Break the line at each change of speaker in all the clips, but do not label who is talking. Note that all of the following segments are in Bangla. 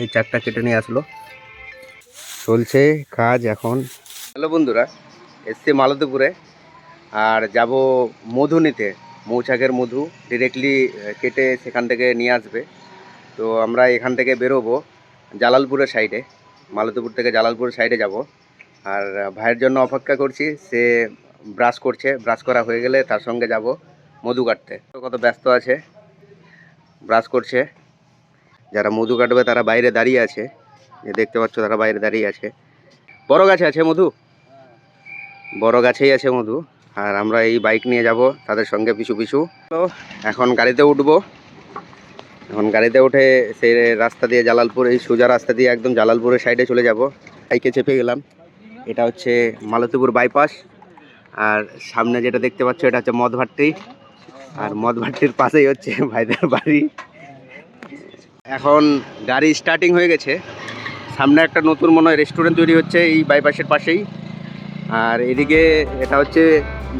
এই চারটা কেটে নিয়ে আসলো। চলছে কাজ এখন। হ্যালো বন্ধুরা, এসছি মালদীপুরে আর যাব মধু নিতে, মৌচাকের মধু ডিরেক্টলি কেটে সেখান থেকে নিয়ে আসবে। তো আমরা এখান থেকে বেরোবো জালালপুরের সাইডে মালতীপুর থেকে জালালপুরের সাইডে যাব। আর ভাইয়ের জন্য অপেক্ষা করছি, সে ব্রাশ করছে ব্রাশ করা হয়ে গেলে তার সঙ্গে যাব মধু কাটতে। কত ব্যস্ত আছে ব্রাশ করছে। যারা মধু কাটবে তারা বাইরে দাঁড়িয়ে আছে। যে দেখতে পাচ্ছ তারা বাইরে দাঁড়িয়ে আছে। বড় গাছে আছে মধু? বড় গাছেই আছে মধু। আর আমরা এই বাইক নিয়ে যাব তাদের সঙ্গে পিছু পিছু। তো এখন গাড়িতে উঠবো। এখন গাড়িতে উঠে সেই রাস্তা দিয়ে জালালপুর, এই সোজা রাস্তা দিয়ে একদম জালালপুরের সাইডে চলে যাব। বাইকে চেপে গেলাম। এটা হচ্ছে মালতীপুর বাইপাস আর সামনে যেটা দেখতে পাচ্ছ, এটা হচ্ছে মদভাট্টি। আর মদভাট্টির পাশেই হচ্ছে ভাইদের বাড়ি। এখন গাড়ি স্টার্টিং হয়ে গেছে। সামনে একটা নতুন মনে হয় রেস্টুরেন্ট তৈরি হচ্ছে এই বাইপাসের পাশেই। আর এদিকে এটা হচ্ছে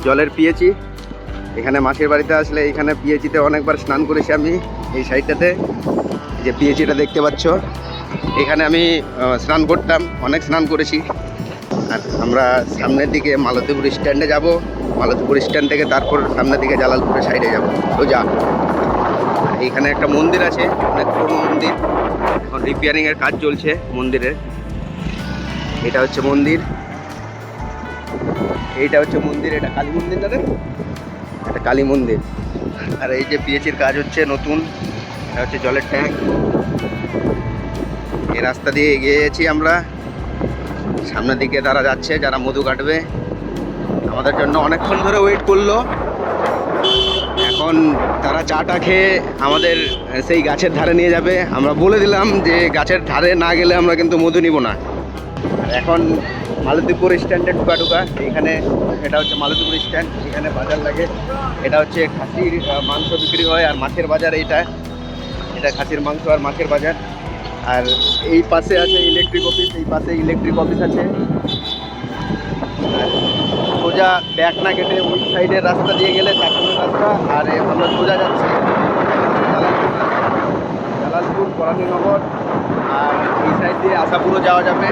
জলের পিএচি এখানে মাসির বাড়িতে আসলে এখানে পিএচিতে অনেকবার স্নান করেছি আমি এই সাইডটাতে যে পিএচিটা দেখতে পাচ্ছ। এখানে আমি স্নান করতাম, অনেক স্নান করেছি। আর আমরা সামনের দিকে মালতীপুর স্ট্যান্ডে যাব। মালতীপুর স্ট্যান্ড থেকে তারপর সামনের দিকে জালালপুরের সাইডে যাব। সোজা এইখানে একটা মন্দির আছে অনেক পুরনো মন্দির। এখন রিপেয়ারিং এর কাজ চলছে মন্দিরের এটা হচ্ছে মন্দির। এইটা হচ্ছে মন্দির, এটা কালী মন্দির রে এটা কালী মন্দির। আর এই যে পিএচির কাজ হচ্ছে নতুন, এটা হচ্ছে জলের ট্যাঙ্ক। এই রাস্তা দিয়ে এগিয়ে গেছি আমরা। সামনের দিকে তারা যাচ্ছে, যারা মধু কাটবে। আমাদের জন্য অনেকক্ষণ ধরে ওয়েট করল। এখন চাটা খেয়ে আমাদের সেই গাছের ধারে নিয়ে যাবে। আমরা বলে দিলাম যে গাছের ধারে না গেলে আমরা কিন্তু মধু নিব না। এখন মালতীপুর স্ট্যান্ডে ঢুকা ঢুকা এখানে এটা হচ্ছে মালতীপুর স্ট্যান্ড, এখানে বাজার লাগে। এটা হচ্ছে খাসির মাংস বিক্রি হয়, আর মাছের বাজার এইটা। এটা খাসির মাংস আর মাছের বাজার। আর এই পাশে আছে ইলেকট্রিক অফিস এই পাশে ইলেকট্রিক অফিস আছে। আর সোজা ব্যাক না কেটে ওই সাইডের রাস্তা দিয়ে গেলে চারটনের রাস্তা আর আমরা সোজা যাচ্ছি। জালালপুর। করানীনগর আর এই সাইড দিয়ে আশাপুরও যাওয়া যাবে।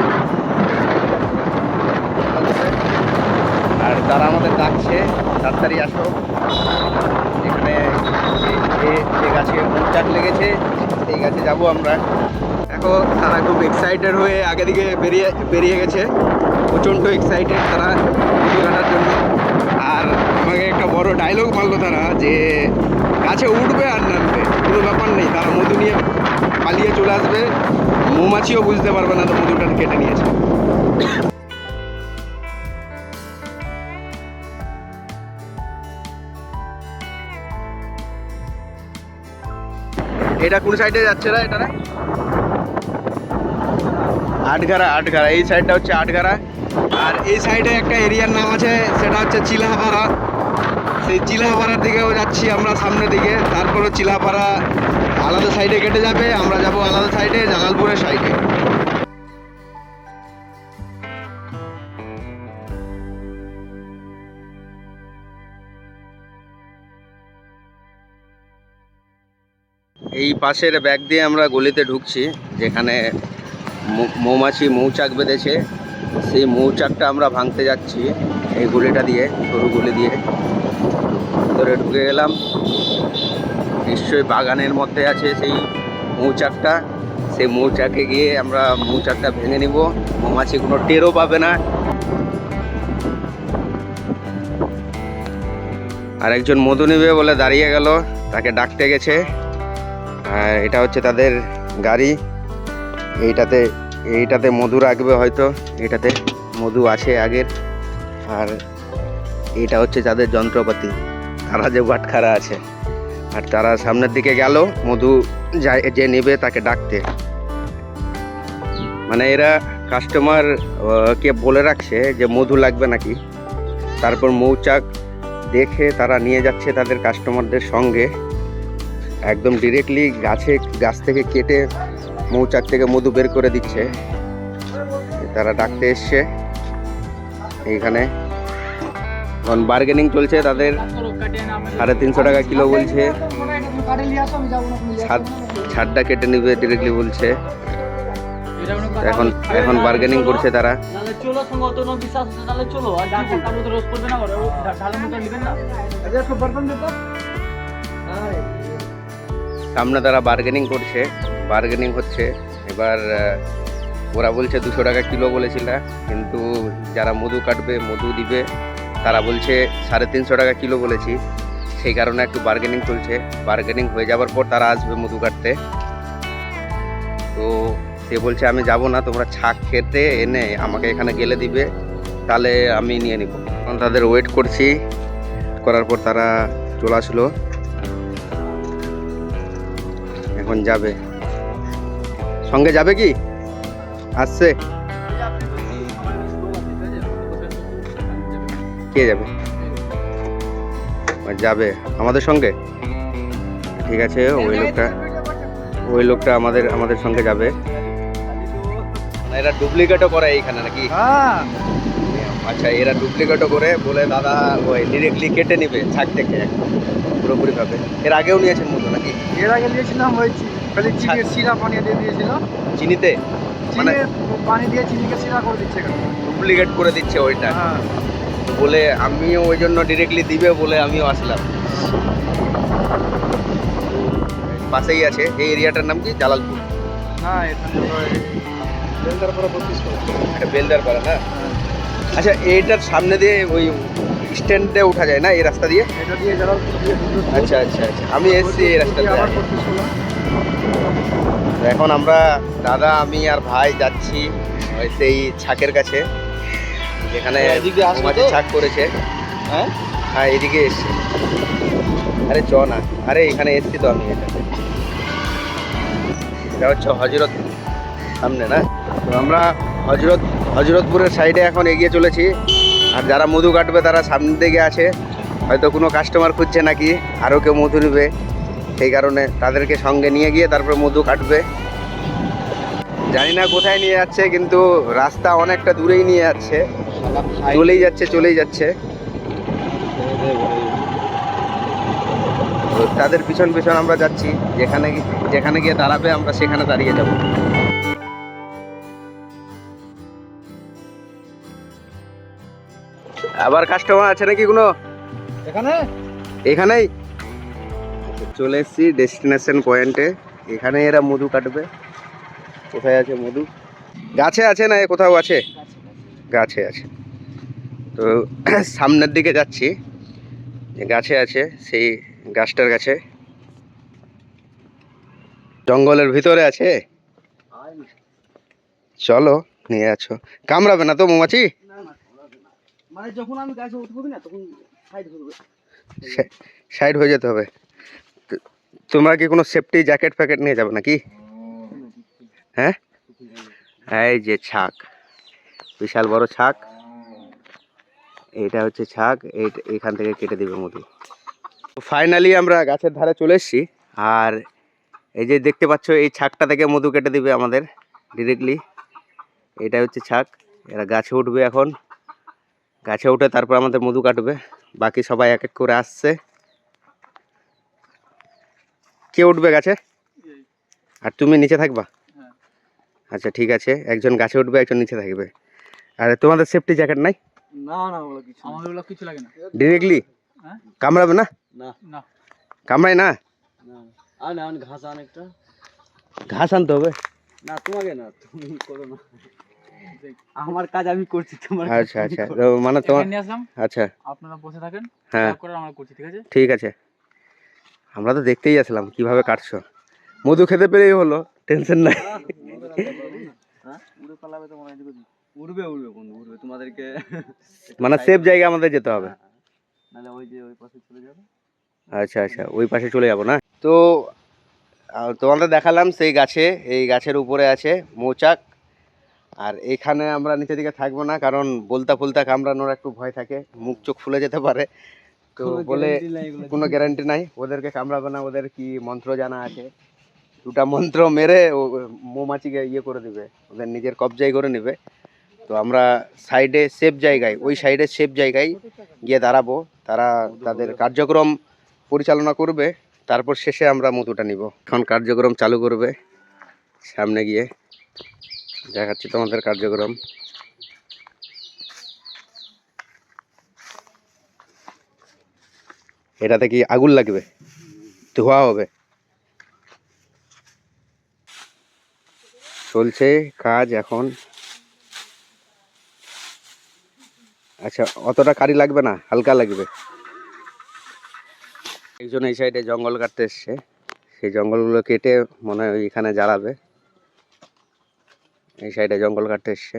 আর তারা আমাদের ডাকছে, তাড়াতাড়ি আসো। এখানে যে গাছে চাক লেগেছে সেই গাছে যাব আমরা। দেখো, তারা খুব এক্সাইটেড হয়ে আগে দিকে বেরিয়ে বেরিয়ে গেছে। প্রচণ্ড এক্সাইটেড তারা মধু কাটার জন্য। আর আমাকে একটা বড় ডায়লগ মারলো তারা যে, গাছে উঠবে আর নামবে, কোনো ব্যাপার নেই, তারা মধু নিয়ে পালিয়ে চলে আসবে। মৌমাছিও বুঝতে পারবে না তো মধুটা কেটে নিয়েছে। এটা কোন সাইডে যাচ্ছে না এটা আটঘারা আটঘারা, এই সাইডটা হচ্ছে আটঘারা। আর এই সাইডে একটা এরিয়ার নাম আছে, সেটা হচ্ছে চিলাহাপাড়া সেই চিলাহাপাড়ার দিকেও যাচ্ছি আমরা সামনের দিকে। তারপরে চিলাহাপাড়া আলাদা সাইডে কেটে যাবে, আমরা যাব আলাদা সাইডে জালালপুরের সাইডে এই পাশের ব্যাগ দিয়ে আমরা গলিতে ঢুকছি, যেখানে মৌমাছি মৌচাক বেঁধেছে। সেই মৌচাকটা আমরা ভাঙতে যাচ্ছি, এই গুলিটা দিয়ে, সরু গুলি দিয়ে। ভিতরে ঢুকে গেলাম। নিশ্চয়ই বাগানের মধ্যে আছে সেই মৌচাকটা। সেই মৌচাকে গিয়ে আমরা মৌচাকটা ভেঙে নিব। মৌমাছি কোনো টেরও পাবে না। আর একজন মধু নেবে বলে দাঁড়িয়ে গেল। তাকে ডাকতে গেছে। আর এটা হচ্ছে তাদের গাড়ি। এইটাতে এইটাতে মধু রাখবে হয়তো, এটাতে মধু আছে আগের। আর এটা হচ্ছে যাদের যন্ত্রপাতি, তারা যে বাটখারা আছে। আর তারা সামনের দিকে গেল, মধু যে নেবে তাকে ডাকতে। মানে এরা কাস্টমার কে বলে রাখছে যে মধু লাগবে নাকি। তারপর মৌচাক দেখে তারা নিয়ে যাচ্ছে তাদের কাস্টমারদের সঙ্গে। একদম ডিরেক্টলি গাছে, গাছ থেকে কেটে মৌচাক থেকে মধু বের করে দিচ্ছে। তারা ডাকতে এসছে। এইখানে এখন বার্গেনিং চলছে তাদের। সাড়ে তিনশো টাকা কিলো বলছে। ছাদ ছাদটা কেটে নেবে ডিরেক্টলি বলছে। এখন এখন বার্গেনিং করছে তারা। সামনে তারা বার্গেনিং করছে। বার্গেনিং হচ্ছে। এবার ওরা বলছে দুশো টাকা কিলো বলেছিল, কিন্তু যারা মধু কাটবে, মধু দিবে, তারা বলছে সাড়ে তিনশো টাকা কিলো বলেছি। সেই কারণে একটু বার্গেনিং চলছে। বার্গেনিং হয়ে যাওয়ার পর তারা আসবে মধু কাটতে। তো সে বলছে, আমি যাব না, তোমরা ছাক খেতে এনে আমাকে এখানে গেলে দিবে, তাহলে আমি নিয়ে নিব। এখন তাদের ওয়েট করছি। করার পর তারা চলে আসলো। এখন যাবে। সঙ্গে যাবে কি? আসছে। কে যাবে? যাবে আমাদের সঙ্গে? ঠিক আছে ওই লোকটা ওই লোকটা আমাদের আমাদের সঙ্গে যাবে। এরা ডুপ্লিকেটও করে এইখানে নাকি?
হ্যাঁ।
আচ্ছা এরা ডুপ্লিকেটও করে বলে দাদা ওই ডিরেক্টলি কেটে নিবে ছাক থেকে একদম পুরোপুরি ভাবে এর আগেও নিয়েছেন মতো নাকি?
এর আগে নিয়েছিলাম ওই খালি চিনির সিরা পানি দিয়ে দিয়েছিল।
চিনিতে? মানে
পানি দিয়ে চিনিকে সিরা করে দিচ্ছে
ডুপ্লিকেট করে দিচ্ছে ওইটা?
হ্যাঁ।
বলে আমিও ওই জন্য ডিরেক্টলি দিবে বলে আমিও আসলাম। পাশেই আছে এই এরিয়াটার নাম কি? জালালপুর।
না এটা বেলদার পরে বত্রিশ
এটা বেলদার পাড়া না? আচ্ছা এইটার সামনে দিয়ে ওই স্ট্যান্ডে ওঠা যায় না এই রাস্তা দিয়ে?
এটা দিয়ে জালালপুর
আচ্ছা আচ্ছা আচ্ছা। আমি এসছি এই রাস্তা দিয়ে এখন আমরা দাদা আমি আর ভাই যাচ্ছি ওই সেই ছাকের কাছে যেখানে মাঝে? ছাক করেছে।
হ্যাঁ?
হ্যাঁ এদিকে এসছি। আরে চ না। আরে এখানে এসছি তো আমি এটা হচ্ছে হজরত সামনে না? তো আমরা হজরত হজরতপুরের সাইডে এখন এগিয়ে চলেছি। আর যারা মধু কাটবে তারা সামনের দিকে আছে। হয়তো কোনো কাস্টমার খুঁজছে নাকি আরও কেউ মধু নেবে। সেই কারণে তাদেরকে সঙ্গে নিয়ে গিয়ে তারপরে মধু কাটবে। জানি না কোথায় নিয়ে যাচ্ছে, কিন্তু রাস্তা অনেকটা দূরেই নিয়ে যাচ্ছে। চলেই যাচ্ছে চলেই যাচ্ছে। তাদের পিছন পিছন আমরা যাচ্ছি। যেখানে যেখানে গিয়ে দাঁড়াবে আমরা সেখানে দাঁড়িয়ে যাব। আবার কাস্টমার আছে নাকি কোনো?
এখানে?
এখানেই। চলে এসেছি ডেস্টিনেশন পয়েন্টে এখানে এরা মধু কাটবে। কোথায় আছে মধু? গাছে আছে না এ কোথাও আছে? গাছে আছে। তো সামনের দিকে যাচ্ছি। গাছে আছে সেই গাছটার কাছে। জঙ্গলের ভিতরে আছে? চলো নিয়ে আছো। কামড়াবে না তো মৌমাছি?
মানে যখন আমি গাছে উঠবো না তখন সাইড করবে
সাইড হয়ে যেতে হবে। তোমরা কি কোনো সেফটি জ্যাকেট ফ্যাকেট নিয়ে যাবে নাকি? হ্যাঁ? এই যে ছাক। বিশাল বড় ছাক। এইটা হচ্ছে ছাক। এখান থেকে কেটে দেবে মধু ফাইনালি আমরা গাছের ধারে চলে এসেছি। আর এই যে দেখতে পাচ্ছ, এই ছাকটা থেকে মধু কেটে দিবে আমাদের ডিরেক্টলি এটা হচ্ছে ছাক। এরা গাছে উঠবে এখন। গাছে উঠে তারপর আমাদের মধু কাটবে। বাকি সবাই এক এক করে আসছে। কে উঠবে গাছে? আর তুমি নিচে থাকবা?
হ্যাঁ।
আচ্ছা ঠিক আছে। একজন গাছে উঠবে একজন নিচে থাকবে। আর তোমাদের সেফটি জ্যাকেট নাই?
না না ওগুলো কিছু আমাদের ওগুলো কিছু লাগে না।
ডিরেক্টলি
হ্যাঁ?
কামড়াবে না?
না। না।
কামড়ায় না?
না। আর না ঘাস
ঘাস আনতে হবে।
না তোমাকে না তুমি করো না। আমার কাজ আমি করছি তোমার
আচ্ছা আচ্ছা। তো মানে তোমার আচ্ছা।
আপনারা বসে থাকেন
হ্যাঁ।
করে আমরা করছি ঠিক আছে?
ঠিক আছে। আমরা তো দেখতেই আসলাম কীভাবে কাটছো। মধু খেতে পেরেই হলো টেনশন নাই।
উড়ে পালাবে তো মনে হয় উড়বে উড়বে বন্ধু উড়বে। তোমাদেরকে
মানে সেফ জায়গা আমাদের যেতে হবে।
নাহলে ওই যে ওই পাশে চলে যাবে।
আচ্ছা আচ্ছা। ওই পাশে চলে যাব না? তো তোমাদের দেখালাম সেই গাছে এই গাছের উপরে আছে মৌচাক। আর এখানে আমরা নিচের দিকে থাকব না কারণ বলতা ফুলতা কামড়ানোর একটু ভয় থাকে মুখ চোখ ফুলে যেতে পারে। তো বলে কোনো গ্যারান্টি নাই ওদেরকে কামড়াবে না ওদের কি মন্ত্র জানা আছে? দুটা মন্ত্র মেরে ও মৌমাছিকে ইয়ে করে দিবে ওদের নিজের কবজাই করে নেবে। তো আমরা সাইডে সেফ জায়গায় ওই সাইডে সেফ জায়গায় গিয়ে দাঁড়াবো তারা তাদের কার্যক্রম পরিচালনা করবে তারপর শেষে আমরা মধুটা নিব। এখন কার্যক্রম চালু করবে সামনে গিয়ে। দেখাচ্ছি তোমাদের কার্যক্রম। এটাতে কি আগুন লাগবে? ধোয়া হবে? চলছে কাজ এখন। আচ্ছা অতটা কারি লাগবে না, হালকা লাগবে। একজন এই সাইডে জঙ্গল কাটতে এসছে। সেই জঙ্গলগুলো কেটে মনে হয় এখানে জ্বালাবে। এই সাইডে জঙ্গল কাটতে এসছে।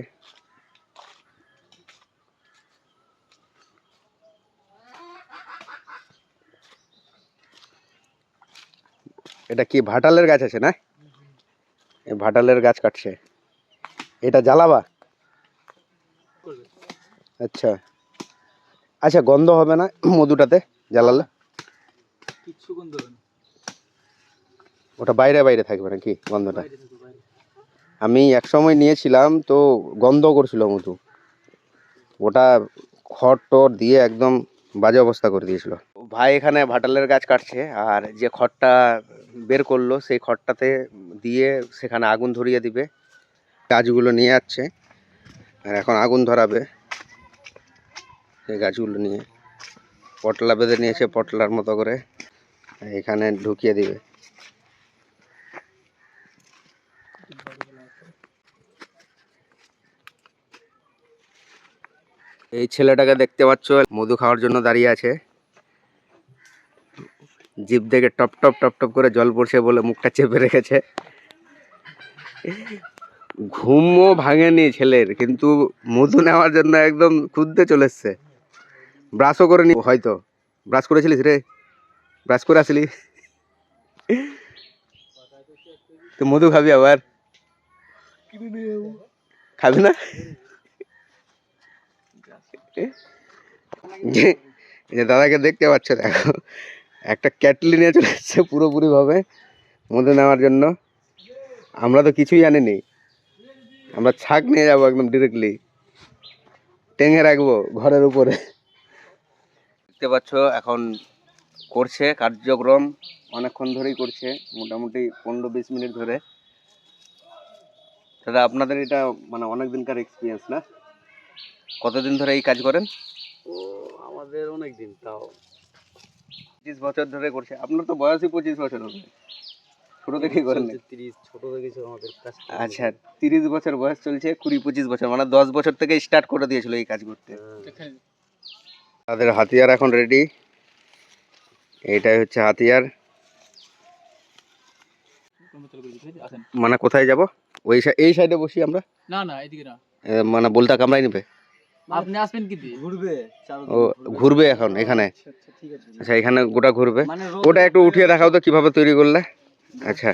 এটা কি ভাটালের গাছ আছে না? ভাটালের গাছ কাটছে। এটা জ্বালাবা আচ্ছা। আচ্ছা গন্ধ হবে না মধুটাতে জ্বালালে?
কিচ্ছু গন্ধ হবে না।
ওটা বাইরে বাইরে থাকবে নাকি গন্ধটা। আমি এক সময় নিয়েছিলাম, তো গন্ধ করছিল মধু। ওটা খড় টর দিয়ে একদম বাজে অবস্থা করে দিয়েছিল। ভাই এখানে ভাটালের গাছ কাটছে, আর যে খড়টা বের করল, সেই খড়টাতে দিয়ে সেখানে আগুন ধরিয়ে দিবে। গাছগুলো নিয়ে যাচ্ছে আর এখন আগুন ধরাবে সেই গাছগুলো নিয়ে। পটলা বেঁধে নিয়েছে পটলার মতো করে এখানে ঢুকিয়ে দিবে। এই ছেলেটাকে দেখতে পাচ্ছ মধু খাওয়ার জন্য দাঁড়িয়ে আছে। জিভ থেকে টপ টপ টপ টপ করে জল পড়ছে বলে মুখটা চেপে রেখেছে। ঘুমও ভাঙেনি ছেলের কিন্তু মধু নেওয়ার জন্য একদম খুদ্দে চলে এসছে। ব্রাশও করে নি হয়তো। ব্রাশ করেছিলিস রে? ব্রাশ করে আসলি? তো মধু খাবি আবার? খাবি না? যে- যে দাদাকে দেখতে পাচ্ছ, দেখো, একটা ক্যাটলি নিয়ে চলে এসছে পুরোপুরিভাবে মধু নেওয়ার জন্য। আমরা তো কিছুই জানিনি। আমরা ছাক নিয়ে যাব একদম ডিরেক্টলি টেঙে রাখব ঘরের উপরে। দেখতে পাচ্ছ, এখন করছে কার্যক্রম। অনেকক্ষণ ধরেই করছে, মোটামুটি পনেরো বিশ মিনিট ধরে। দাদা, আপনাদের এটা মানে অনেক দিনকার এক্সপিরিয়েন্স না? কতদিন ধরে এই কাজ করেন?
ও আমাদের অনেক দিন তাও।
পঁচিশ বছর ধরে করছে। আপনার তো বয়সই পঁচিশ বছর হবে। ছোট থেকেই করেন
তিরিশ ছোট থেকেছে আমাদের কাজ
আচ্ছা তিরিশ বছর বয়স চলছে কুড়ি পঁচিশ বছর মানে দশ বছর থেকে স্টার্ট করে দিয়েছিল এই কাজ করতে। তাদের হাতিয়ার এখন রেডি এটাই হচ্ছে হাতিয়ার। মানে কোথায় যাব? ওই এই সাইডে বসি আমরা?
না না এদিকে না।
মানে বলতা কামড়াই নেবে?
আপনি আসবেন কি দিয়ে? ঘুরবে
ও ঘুরবে। এখন এখানে? আচ্ছা এখানে গোটা ঘুরবে?
মানে
ওটা একটু উঠিয়ে দেখাও তো কীভাবে তৈরি করলে। আচ্ছা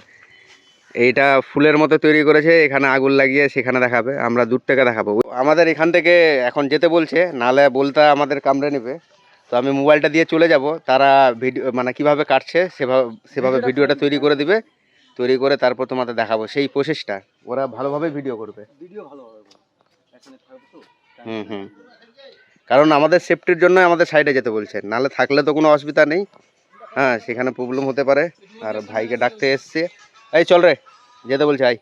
এইটা ফুলের মতো তৈরি করেছে এখানে আগুন লাগিয়ে সেখানে দেখাবে আমরা দূর থেকে দেখাবো। আমাদের এখান থেকে এখন যেতে বলছে নালে বলতে আমাদের কামড়ে নেবে। তো আমি মোবাইলটা দিয়ে চলে যাব তারা ভিডিও মানে কীভাবে কাটছে সেভাবে সেভাবে ভিডিওটা তৈরি করে দিবে। তৈরি করে তারপর তোমাদের দেখাবো সেই প্রসেসটা ওরা ভালোভাবে ভিডিও করবে।
ভিডিও ভালো হবে এখানে থাকব তো
হুম হুম। কারণ আমাদের সেফটির জন্য আমাদের সাইডে যেতে বলছে নালে থাকলে তো কোনো অসুবিধা নেই। হ্যাঁ সেখানে প্রবলেম হতে পারে। আর ভাইকে ডাকতে এসছে। এই চল রে যেতে বলছে আই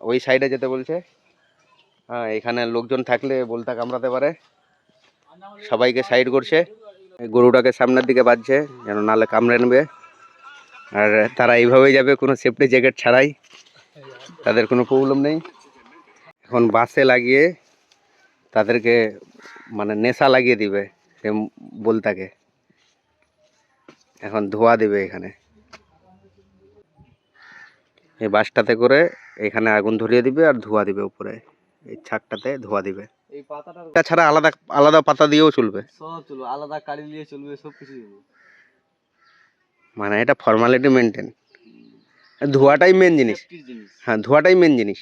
ওই সাইডে যেতে বলছে। হ্যাঁ এখানে লোকজন থাকলে বলতা কামড়াতে পারে। সবাইকে সাইড করছে। গরুটাকে সামনের দিকে বাজছে যেন নালে কামড়ে নেবে। আর তারা এইভাবেই যাবে কোনো সেফটি জ্যাকেট ছাড়াই। তাদের কোনো প্রবলেম নেই। এখন বাসে লাগিয়ে তাদেরকে মানে নেশা লাগিয়ে দিবে সে বলতাকে। এখন ধোয়া দেবে এখানে। এই বাসটাতে করে এখানে আগুন ধরিয়ে দিবে আর ধোয়া দিবে উপরে। এই ছাকটাতে ধোয়া দিবে।
এই পাতাটার
তাছাড়া আলাদা আলাদা পাতা দিয়েও চলবে।
সব চলবে আলাদা কালি নিয়ে চলবে সব কিছু
মানে এটা ফর্মালিটি মেনটেন ধোয়াটাই মেন জিনিস। হ্যাঁ ধোয়াটাই মেন জিনিস।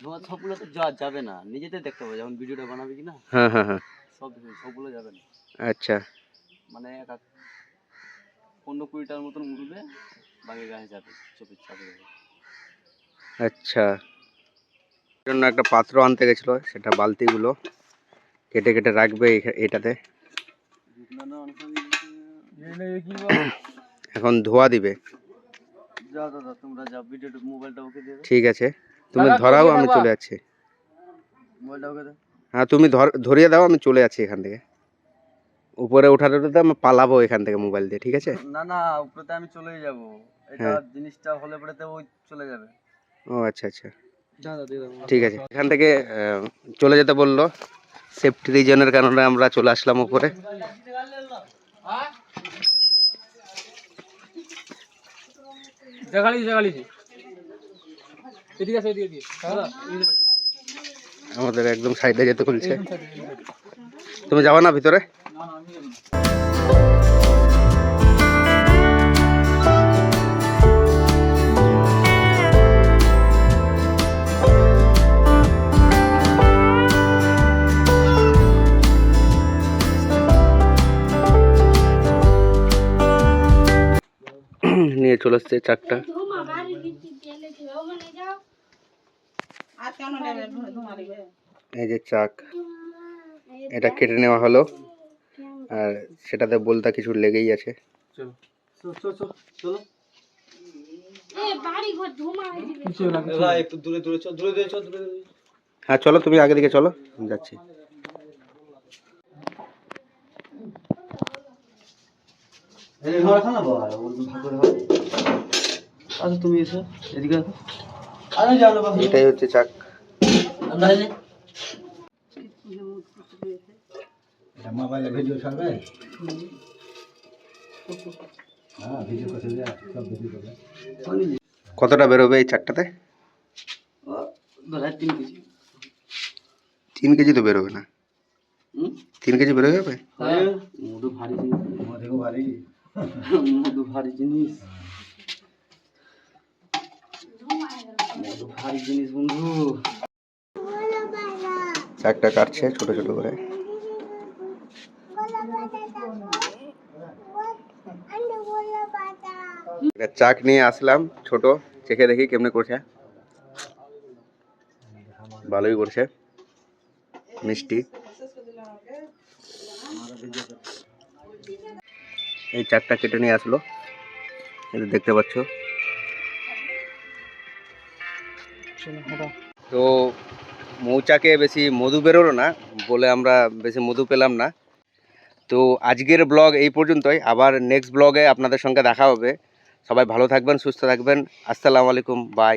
ধোঁয়া সবগুলো তো যা যাবে না। নিজেদের দেখতে হবে যখন ভিডিওটা বানাবি কি না
হ্যাঁ হ্যাঁ হ্যাঁ।
সব সবগুলো যাবে না।
আচ্ছা।
মানে এক পনেরো কুড়িটার মতন উঠবে বাকি গায়ে যাবে চোখে চাপে যাবে।
আচ্ছা। জন্য একটা পাত্র আনতে গেছিল সেটা বালতিগুলো কেটে কেটে রাখবে এটাতে। এখন ধোয়া দিবে। ঠিক আছে। তুমি ধরাও আমি চলে যাচ্ছি। হ্যাঁ তুমি ধর ধরিয়ে দাও আমি চলে যাচ্ছি এখান থেকে। উপরে ওঠাতে ওঠাতে আমি পালাবো এখান থেকে মোবাইল দিয়ে ঠিক আছে?
না না উপরেতে আমি চলেই যাব। এটা
হ্যাঁ।
জিনিসটা হলে পরেতে ওই চলে যাবে।
ও আচ্ছা আচ্ছা। ঠিক আছে এখান থেকে চলে যেতে বলল। সেফটি রিজনের কারণে আমরা চলে আসলাম উপরে।
জাগালি জাগালি এদিকে আছে এদিকে
আমাদের একদম সাইডে যেতে বলছে। তুমি যাবা না ভিতরে। নিয়ে চলে আসছে চারটা
ধুমা বাড়ি দিচ্ছি তেলে খেয়ে ওখানে যাও আর কেন নেবে ধুমা দিবে
এই যে চাক এটা কেটে নেওয়া হলো। আর সেটাতে বলতা কিছু লেগেই আছে।
চলো। চলো চলো চলো চলো।
এ বাড়ি ঘর ধুমা হয়ে দিবে
কিছু না দাদা একটু দূরে দূরে চল দূরে দূরে চল দূরে দূরে।
হ্যাঁ চলো তুমি আগে দিকে চলো যাচ্ছি।
এটাই হচ্ছে খানা বাবা ওর ভাগ করে হবে আচ্ছা তুমি এসো এদিকে আসো আরে যাও না বাবা
এটাই হচ্ছে চাক
আমরা এই যে
কতটা বেরোবে এই চারটাতে?
তিন কেজি।
তিন কেজি তো বেরোবে না।
হুম?
তিন কেজি বেরোবে যাবে
হ্যাঁ মধু ভারী মধু ভারী। মধু ভারী জিনিস। মধু ভারী জিনিস বন্ধু।
চাকটা কাটছে ছোট ছোট করে। চাক নিয়ে আসলাম ছোট। চেখে দেখি কেমনে করছে। ভালোই করছে। মিষ্টি। এই চাকটা কেটে নিয়ে আসলো। দেখতে পাচ্ছ। তো মৌচাকে বেশি মধু বেরোলো না বলে আমরা বেশি মধু পেলাম না। তো আজকের ব্লগ এই পর্যন্তই। আবার নেক্সট ব্লগে আপনাদের সঙ্গে দেখা হবে। সবাই ভালো থাকবেন, সুস্থ থাকবেন। আসসালামু আলাইকুম বাই